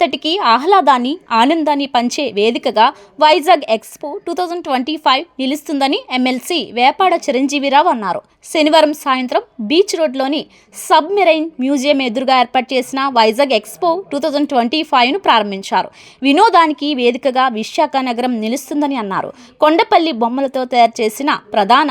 అంతటికీ ఆహ్లాదాన్ని ఆనందాన్ని పంచే వేదికగా Vizag expo two thousand twenty five నిలుస్తుందని ఎమ్మెల్సీ వేపాడ చిరంజీవిరావు అన్నారు. శనివారం సాయంత్రం బీచ్ రోడ్లోని సబ్మెరైన్ మ్యూజియం ఎదురుగా ఏర్పాటు చేసిన Vizag expo two thousand twenty ఫైవ్ను ప్రారంభించారు. వినోదానికి వేదికగా విశాఖ నగరం నిలుస్తుందని అన్నారు. కొండపల్లి బొమ్మలతో తయారు చేసిన ప్రధాన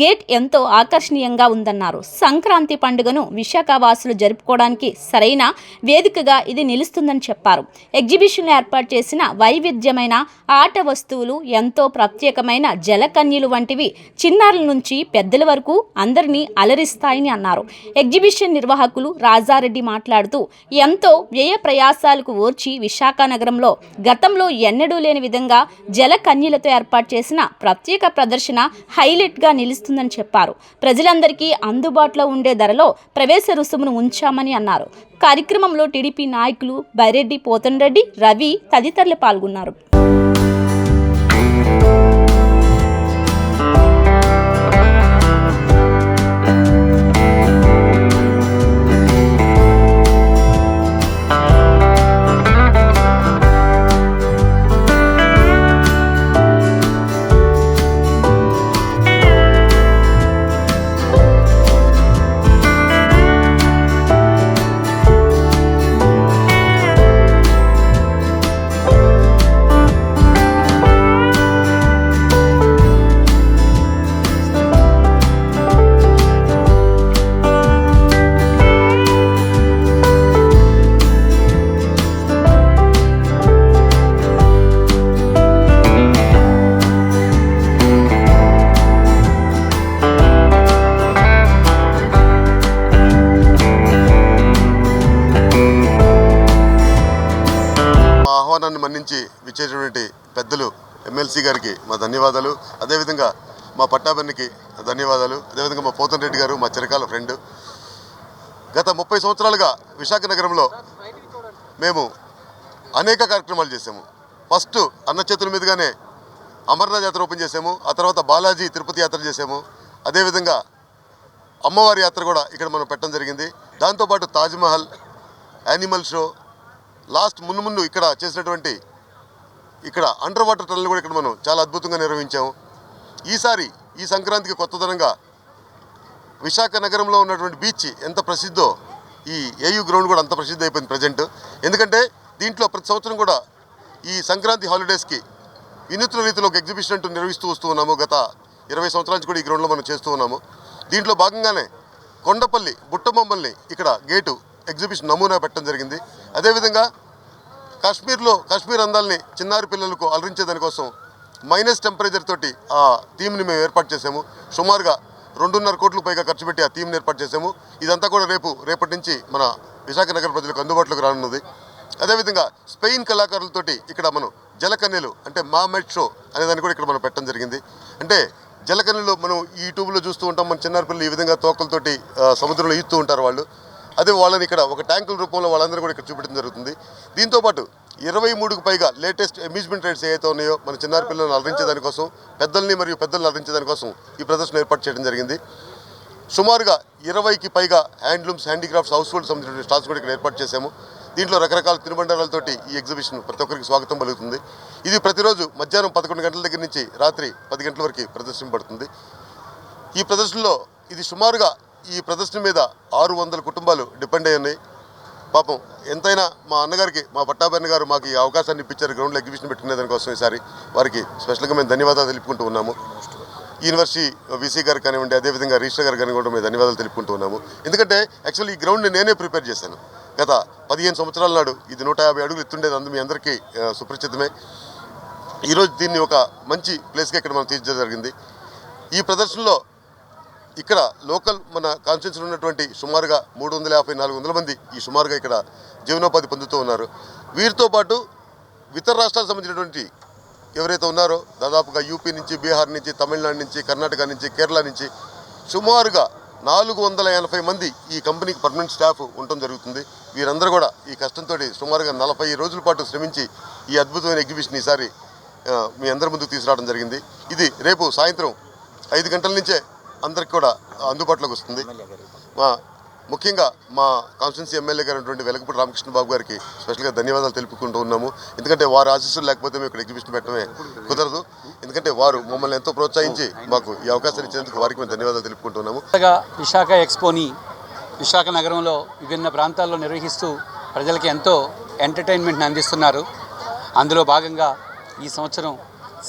గేట్ ఎంతో ఆకర్షణీయంగా ఉందన్నారు. సంక్రాంతి పండుగను విశాఖ వాసులు జరుపుకోవడానికి సరైన వేదికగా ఇది నిలుస్తుందని చెప్పారు. ఎగ్జిబిషన్లో ఏర్పాటు చేసిన వైవిధ్యమైన ఆట వస్తువులు ఎంతో ప్రత్యేకమైన జలకన్యలు వంటివి చిన్నారుల నుంచి పెద్దల వరకు అందరినీ అలరిస్తాయని అన్నారు. ఎగ్జిబిషన్ నిర్వాహకులు రాజారెడ్డి మాట్లాడుతూ ఎంతో వ్యయ ప్రయాసాలకు ఓర్చి విశాఖ నగరంలో గతంలో ఎన్నడూ లేని విధంగా జలకన్యలతో ఏర్పాటు చేసిన ప్రత్యేక ప్రదర్శన హైలైట్గా నిలుస్తుందని చెప్పారు. ప్రజలందరికీ అందుబాటులో ఉండే ధరలో ప్రవేశ రుసుమును ఉంచామని అన్నారు. కార్యక్రమంలో టీడీపీ నాయకులు బైరెడ్డి పోతన్రెడ్డి రవి తదితరులు పాల్గొన్నారు. ఎమ్మెల్సీ గారికి మా ధన్యవాదాలు. అదేవిధంగా మా పట్టాభర్నికి ధన్యవాదాలు. అదేవిధంగా మా పోతన్ రెడ్డి గారు మా చిరకాల ఫ్రెండ్. గత ముప్పై సంవత్సరాలుగా విశాఖ నగరంలో మేము అనేక కార్యక్రమాలు చేసాము ఫస్ట్ అన్న చేతుల మీదుగానే అమర్నాథ్ యాత్ర ఓపెన్ చేసాము ఆ తర్వాత బాలాజీ తిరుపతి యాత్ర చేసాము అదేవిధంగా అమ్మవారి యాత్ర కూడా ఇక్కడ మనం పెట్టడం జరిగింది. దాంతోపాటు తాజ్మహల్ యానిమల్ షో లాస్ట్ ముందు ముందు ఇక్కడ చేసినటువంటి ఇక్కడ అండర్ వాటర్ టనల్ కూడా ఇక్కడ మనం చాలా అద్భుతంగా నిర్వహించాము ఈసారి ఈ సంక్రాంతికి కొత్తదనంగా విశాఖ నగరంలో ఉన్నటువంటి బీచ్ ఎంత ప్రసిద్ధో ఈ ఏయూ గ్రౌండ్ కూడా అంత ప్రసిద్ధి అయిపోయింది ప్రజెంట్ ఎందుకంటే దీంట్లో ప్రతి సంవత్సరం కూడా ఈ సంక్రాంతి హాలిడేస్కి వినూత్న రీతిలో ఒక ఎగ్జిబిషన్ అంటూ నిర్వహిస్తూ వస్తూ ఉన్నాము. గత ఇరవై సంవత్సరాల నుంచి కూడా ఈ గ్రౌండ్లో మనం చేస్తూ ఉన్నాము. దీంట్లో భాగంగానే కొండపల్లి బుట్టబొమ్మల్ని ఇక్కడ గేటు ఎగ్జిబిషన్ నమూనా పెట్టడం జరిగింది. అదేవిధంగా కాశ్మీర్లో కాశ్మీర్ అందాల్ని చిన్నారి పిల్లలకు అలరించే దానికోసం మైనస్ టెంపరేచర్ తోటి ఆ థీమ్ని మేము ఏర్పాటు చేసాము సుమారుగా రెండున్నర కోట్లకు పైగా ఖర్చు పెట్టి ఆ థీమ్ని ఏర్పాటు చేసాము ఇదంతా కూడా రేపు రేపటి నుంచి మన విశాఖ నగర ప్రజలకు అందుబాటులోకి రానున్నది. అదేవిధంగా స్పెయిన్ కళాకారులతోటి ఇక్కడ మనం జలకన్యలు అంటే మామెట్ షో అనే దాన్ని కూడా ఇక్కడ మనం పెట్టడం జరిగింది. అంటే జలకన్యలు మనం యూట్యూబ్లో చూస్తూ ఉంటాం మన చిన్నారి పిల్లలు ఈ విధంగా తోకలతోటి సముద్రంలో ఈస్తూ ఉంటారు వాళ్ళు. అదే వాళ్ళని ఇక్కడ ఒక ట్యాంకుల రూపంలో వాళ్ళందరూ కూడా ఇక్కడ చూపించడం జరుగుతుంది. దీంతోపాటు ఇరవై మూడుకు పైగా లేటెస్ట్ అమ్యూజ్మెంట్ రైడ్స్ ఏవైతే ఉన్నాయో మన చిన్నారి పిల్లలను అలరించే పెద్దల్ని మరియు పెద్దల్ని అలరించేదానికోసం ఈ ప్రదర్శన ఏర్పాటు చేయడం జరిగింది. సుమారుగా ఇరవైకి పైగా హ్యాండ్లూమ్స్ హ్యాండీక్రాఫ్ట్స్ హౌస్ హోల్డ్ సంబంధించిన స్టాల్స్ కూడా ఇక్కడ ఏర్పాటు చేశాము. దీంట్లో రకరకాల తినుబండారాలతోటి ఈ ఎగ్జిబిషన్ ప్రతి ఒక్కరికి స్వాగతం పలుకుతుంది. ఇది ప్రతిరోజు మధ్యాహ్నం పదకొండు గంటల దగ్గర నుంచి రాత్రి పది గంటల వరకు ప్రదర్శింపబడుతుంది. ఈ ప్రదర్శనలో ఇది సుమారుగా ఈ ప్రదర్శన మీద ఆరు వందల కుటుంబాలు డిపెండ్ అయి ఉన్నాయి పాపం ఎంతైనా మా అన్నగారికి మా పట్టాభరణ గారు మాకు ఈ అవకాశాన్ని ఇప్పించారు గ్రౌండ్లో ఎగ్జిబిషన్ పెట్టిన దానికోసం ఈసారి. వారికి స్పెషల్గా మేము ధన్యవాదాలు తెలుపుకుంటూ ఉన్నాము. యూనివర్సిటీ వీసీ గారు కానివ్వండి అదేవిధంగా రిజిస్టర్ గారు కానివ్వండి కూడా మేము ధన్యవాదాలు తెలుపుకుంటూ ఉన్నాము. ఎందుకంటే యాక్చువల్లీ ఈ గ్రౌండ్ని నేనే ప్రిపేర్ చేశాను. గత పదిహేను సంవత్సరాల నాడు ఇది నూట యాభై అడుగులు ఎత్తుండేది అందు మీ అందరికీ సుపరిచితమే. ఈరోజు దీన్ని ఒక మంచి ప్లేస్గా ఇక్కడ మనం తీర్చడం జరిగింది. ఈ ప్రదర్శనలో ఇక్కడ లోకల్ మన కాన్స్టిట్యూన్సీలో ఉన్నటువంటి సుమారుగా మూడు వందల యాభై నాలుగు వందల మంది ఈ సుమారుగా ఇక్కడ జీవనోపాధి పొందుతూ ఉన్నారు. వీరితో పాటు ఇతర రాష్ట్రాలకు సంబంధించినటువంటి ఎవరైతే ఉన్నారో దాదాపుగా యూపీ నుంచి బీహార్ నుంచి తమిళనాడు నుంచి కర్ణాటక నుంచి కేరళ నుంచి సుమారుగా నాలుగు వందల ఎనభై మంది ఈ కంపెనీకి పర్మనెంట్ స్టాఫ్ ఉండటం జరుగుతుంది. వీరందరూ కూడా ఈ కష్టంతో సుమారుగా నలభై రోజుల పాటు శ్రమించి ఈ అద్భుతమైన ఎగ్జిబిషన్ ఈసారి మీ అందరి ముందుకు తీసుకురావడం జరిగింది. ఇది రేపు సాయంత్రం ఐదు గంటల నుంచే అందరికి కూడా అందుబాటులోకి వస్తుంది. మా ముఖ్యంగా మా కాన్స్టిట్యున్సీ ఎమ్మెల్యే గారు అయినటువంటి వెలగపూడి రామకృష్ణ బాబు గారికి స్పెషల్గా ధన్యవాదాలు తెలుపుకుంటూ ఉన్నాము. ఎందుకంటే వారి ఆశీస్సులు లేకపోతే మేము ఇక్కడ ఎగ్జిబిషన్ పెట్టడమే కుదరదు. ఎందుకంటే వారు మమ్మల్ని ఎంతో ప్రోత్సహించి మాకు ఈ అవకాశాన్ని ఇచ్చినందుకు వారికి మేము ధన్యవాదాలు తెలుపుకుంటున్నాము కొత్తగా విశాఖ ఎక్స్పోని విశాఖ నగరంలో విభిన్న ప్రాంతాల్లో నిర్వహిస్తూ ప్రజలకి ఎంతో ఎంటర్టైన్మెంట్ని అందిస్తున్నారు. అందులో భాగంగా ఈ సంవత్సరం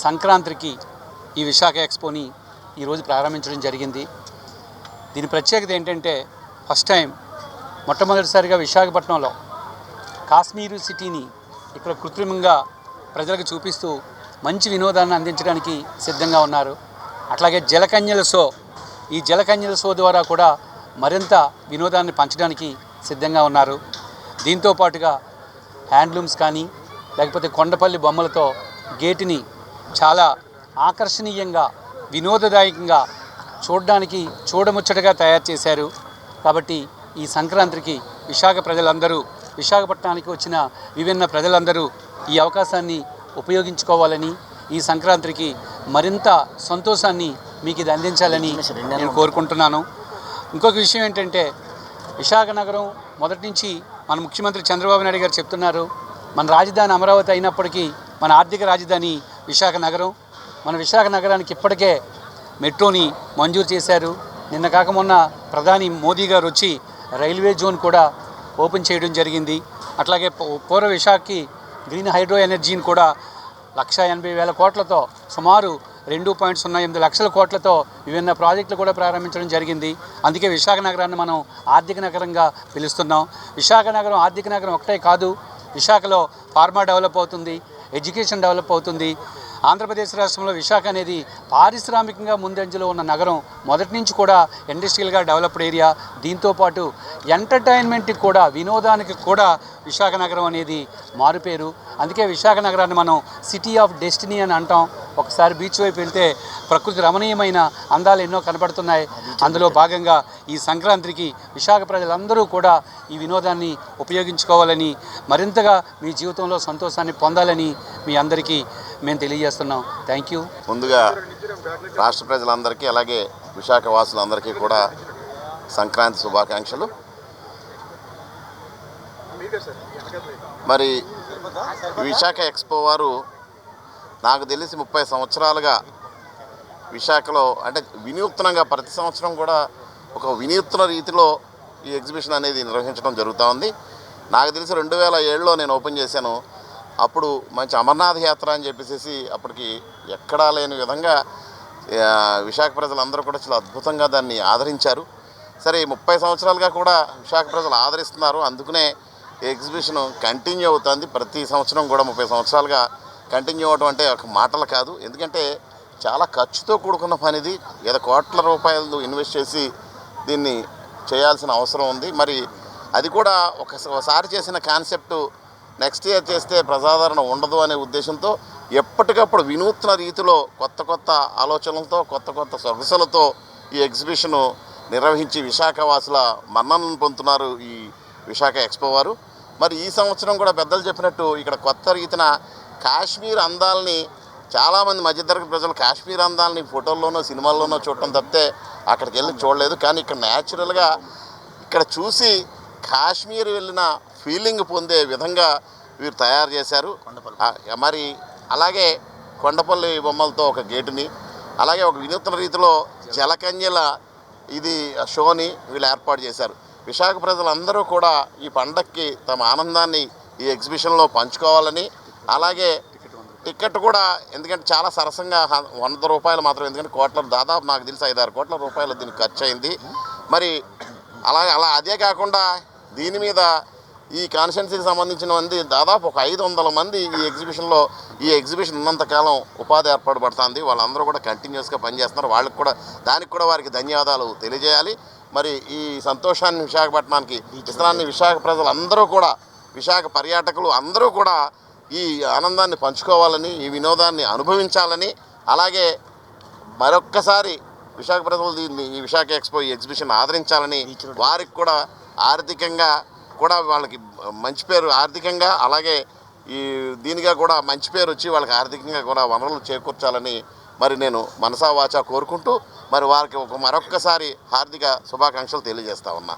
సంక్రాంతికి ఈ విశాఖ ఎక్స్పోని ఈరోజు ప్రారంభించడం జరిగింది. దీని ప్రత్యేకత ఏంటంటే ఫస్ట్ టైం మొట్టమొదటిసారిగా విశాఖపట్నంలో కాశ్మీరు సిటీని ఇక్కడ కృత్రిమంగా ప్రజలకు చూపిస్తూ మంచి వినోదాన్ని అందించడానికి సిద్ధంగా ఉన్నారు. అట్లాగే జలకన్యల షో ఈ జలకన్యల షో ద్వారా కూడా మరింత వినోదాన్ని పంచడానికి సిద్ధంగా ఉన్నారు. దీంతో పాటుగా హ్యాండ్లూమ్స్ కానీ లేకపోతే కొండపల్లి బొమ్మలతో గేటుని చాలా ఆకర్షణీయంగా వినోదదాయకంగా చూడడానికి చూడముచ్చటగా తయారు చేశారు. కాబట్టి ఈ సంక్రాంతికి విశాఖ ప్రజలందరూ విశాఖపట్నానికి వచ్చిన విభిన్న ప్రజలందరూ ఈ అవకాశాన్ని ఉపయోగించుకోవాలని ఈ సంక్రాంతికి మరింత సంతోషాన్ని మీకు ఇది అందించాలని నేను కోరుకుంటున్నాను. ఇంకొక విషయం ఏంటంటే విశాఖ నగరం మొదటి నుంచి మన ముఖ్యమంత్రి చంద్రబాబు నాయుడు గారు చెప్తున్నారు మన రాజధాని అమరావతి అయినప్పటికీ మన ఆర్థిక రాజధాని విశాఖ నగరం. మన విశాఖ నగరానికి ఇప్పటికే మెట్రోని మంజూరు చేశారు. నిన్న కాక మొన్న ప్రధాని మోదీ గారు వచ్చి రైల్వే జోన్ కూడా ఓపెన్ చేయడం జరిగింది. అట్లాగే పూర్వ విశాఖకి గ్రీన్ హైడ్రో ఎనర్జీని కూడా లక్ష ఎనభై వేల కోట్లతో సుమారు రెండు పాయింట్ సున్నా ఎనిమిది లక్షల కోట్లతో విభిన్న ప్రాజెక్టులు కూడా ప్రారంభించడం జరిగింది. అందుకే విశాఖ నగరాన్ని మనం ఆర్థిక నగరంగా పిలుస్తున్నాం. విశాఖ నగరం ఆర్థిక నగరం ఒకటే కాదు విశాఖలో ఫార్మా డెవలప్ అవుతుంది. ఎడ్యుకేషన్ డెవలప్ అవుతుంది. ఆంధ్రప్రదేశ్ రాష్ట్రంలో విశాఖ అనేది పారిశ్రామికంగా ముందంజలో ఉన్న నగరం మొదటి నుంచి కూడా ఇండస్ట్రియల్గా డెవలప్డ్ ఏరియా. దీంతోపాటు ఎంటర్టైన్మెంట్కి కూడా వినోదానికి కూడా విశాఖ నగరం అనేది మారుపేరు. అందుకే విశాఖ నగరాన్ని మనం సిటీ ఆఫ్ డెస్టినీ అని అంటాం. ఒకసారి బీచ్ వైపు వెళ్తే ప్రకృతి రమణీయమైన అందాలు ఎన్నో కనబడుతున్నాయి. అందులో భాగంగా ఈ సంక్రాంతికి విశాఖ ప్రజలందరూ కూడా ఈ వినోదాన్ని ఉపయోగించుకోవాలని మరింతగా మీ జీవితంలో సంతోషాన్ని పొందాలని మీ అందరికీ మేము తెలియజేస్తున్నాం. థ్యాంక్ యూ ముందుగా రాష్ట్ర ప్రజలందరికీ అలాగే విశాఖ వాసులందరికీ కూడా సంక్రాంతి శుభాకాంక్షలు. మరి విశాఖ ఎక్స్పో వారు నాకు తెలిసి ముప్పై సంవత్సరాలుగా విశాఖలో అంటే వినూత్నంగా ప్రతి సంవత్సరం కూడా ఒక వినూత్న రీతిలో ఈ ఎగ్జిబిషన్ అనేది నిర్వహించడం జరుగుతూ ఉంది. నాకు తెలిసి రెండు వేల ఏడులో నేను ఓపెన్ చేశాను. అప్పుడు మంచి అమర్నాథ్ యాత్ర అని చెప్పేసి అప్పటికి ఎక్కడా లేని విధంగా విశాఖ ప్రజలందరూ కూడా చాలా అద్భుతంగా దాన్ని ఆదరించారు. సరే ఈ ముప్పై సంవత్సరాలుగా కూడా విశాఖ ప్రజలు ఆదరిస్తున్నారు. అందుకనే ఈ ఎగ్జిబిషన్ కంటిన్యూ అవుతుంది. ప్రతి సంవత్సరం కూడా ముప్పై సంవత్సరాలుగా కంటిన్యూ అవ్వటం అంటే ఒక మాటలు కాదు. ఎందుకంటే చాలా ఖర్చుతో కూడుకున్న పనిది. ఏదో కోట్ల రూపాయలు ఇన్వెస్ట్ చేసి దీన్ని చేయాల్సిన అవసరం ఉంది. మరి అది కూడా ఒకసారి చేసిన కాన్సెప్టు నెక్స్ట్ ఇయర్ చేస్తే ప్రజాదరణ ఉండదు అనే ఉద్దేశంతో ఎప్పటికప్పుడు వినూత్న రీతిలో కొత్త కొత్త ఆలోచనలతో కొత్త కొత్త సొగసులతో ఈ ఎగ్జిబిషను నిర్వహించి విశాఖ వాసుల మన్ననను పొందుతున్నారు ఈ విశాఖ ఎక్స్పో వారు. మరి ఈ సంవత్సరం కూడా పెద్దలు చెప్పినట్టు ఇక్కడ కొత్త రీతిన కాశ్మీర్ అందాలని చాలామంది మధ్యతరగతి ప్రజలు కాశ్మీర్ అందాలని ఫోటోల్లోనో సినిమాల్లోనో చూడటం తప్పితే అక్కడికి వెళ్ళి చూడలేదు. కానీ ఇక్కడ న్యాచురల్గా ఇక్కడ చూసి కాశ్మీర్ వెళ్ళిన ఫీలింగ్ పొందే విధంగా వీరు తయారు చేశారు. మరి అలాగే కొండపల్లి బొమ్మలతో ఒక గేటుని అలాగే ఒక వినూత్న రీతిలో జలకన్యల ఇది షోని వీళ్ళు ఏర్పాటు చేశారు. విశాఖ ప్రజలందరూ కూడా ఈ పండక్కి తమ ఆనందాన్ని ఈ ఎగ్జిబిషన్లో పంచుకోవాలని అలాగే టికెట్ కూడా ఎందుకంటే చాలా సరసంగా వంద రూపాయలు మాత్రం ఎందుకంటే కోట్ల దాదాపు నాకు తెలిసి ఐదారు కోట్ల రూపాయలు దీనికి ఖర్చు అయింది మరి అలాగే అలా అదే కాకుండా దీని మీద ఈ కాన్స్టెన్సీకి సంబంధించిన మంది దాదాపు ఒక ఐదు వందల మంది ఈ ఎగ్జిబిషన్లో ఈ ఎగ్జిబిషన్ ఉన్నంతకాలం ఉపాధి ఏర్పాటు పడుతుంది. వాళ్ళందరూ కూడా కంటిన్యూస్గా పనిచేస్తున్నారు. వాళ్ళకి కూడా దానికి కూడా వారికి ధన్యవాదాలు తెలియజేయాలి. మరి ఈ సంతోషాన్ని విశాఖపట్నానికి ఇస్తున్నాన్ని విశాఖ ప్రజలందరూ కూడా విశాఖ పర్యాటకులు అందరూ కూడా ఈ ఆనందాన్ని పంచుకోవాలని ఈ వినోదాన్ని అనుభవించాలని అలాగే మరొక్కసారి విశాఖ ప్రజలు దీన్ని ఈ విశాఖ ఎక్స్పో ఈ ఎగ్జిబిషన్ ఆదరించాలని వారికి కూడా ఆర్థికంగా కూడా వాళ్ళకి మంచి పేరు ఆర్థికంగా అలాగే ఈ దీనిగా కూడా మంచి పేరు వచ్చి వాళ్ళకి ఆర్థికంగా కూడా వనరులు చేకూర్చాలని మరి నేను మనసా వాచా కోరుకుంటూ మరి వారికి ఒక మరొక్కసారి హార్దిక శుభాకాంక్షలు తెలియజేస్తా ఉన్నా.